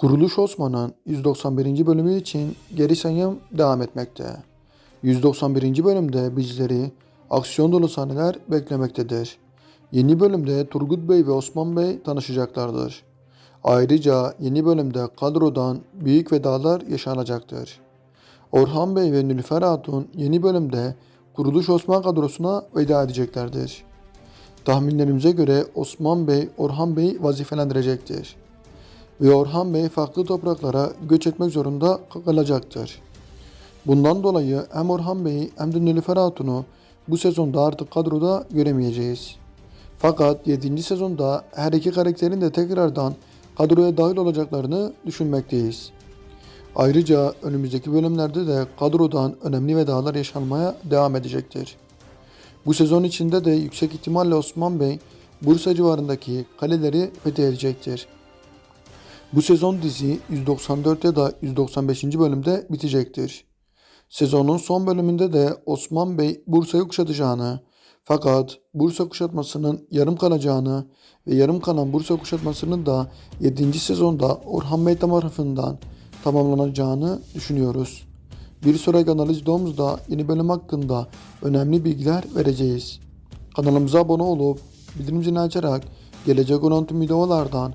Kuruluş Osman'ın 191. bölümü için geri sayım devam etmekte. 191. bölümde bizleri aksiyon dolu sahneler beklemektedir. Yeni bölümde Turgut Bey ve Osman Bey tanışacaklardır. Ayrıca yeni bölümde kadrodan büyük vedalar yaşanacaktır. Orhan Bey ve Nilüfer Hatun yeni bölümde Kuruluş Osman kadrosuna veda edeceklerdir. Tahminlerimize göre Osman Bey, Orhan Bey vazifelendirecektir ve Orhan Bey farklı topraklara göç etmek zorunda kalacaktır. Bundan dolayı hem Orhan Bey'i hem de Nilüfer Hatun'u bu sezonda artık kadroda göremeyeceğiz. Fakat 7. sezonda her iki karakterin de tekrardan kadroya dahil olacaklarını düşünmekteyiz. Ayrıca önümüzdeki bölümlerde de kadrodan önemli vedalar yaşanmaya devam edecektir. Bu sezon içinde de yüksek ihtimalle Osman Bey Bursa civarındaki kaleleri fethedecektir. Bu sezon dizi 194 ya da 195. bölümde bitecektir. Sezonun son bölümünde de Osman Bey Bursa'yı kuşatacağını fakat Bursa kuşatmasının yarım kalacağını ve yarım kalan Bursa kuşatmasının da 7. sezonda Orhan Bey tarafından tamamlanacağını düşünüyoruz. Bir sonraki analiz videomuzda yeni bölüm hakkında önemli bilgiler vereceğiz. Kanalımıza abone olup bildirim açarak gelecek olan tüm videolardan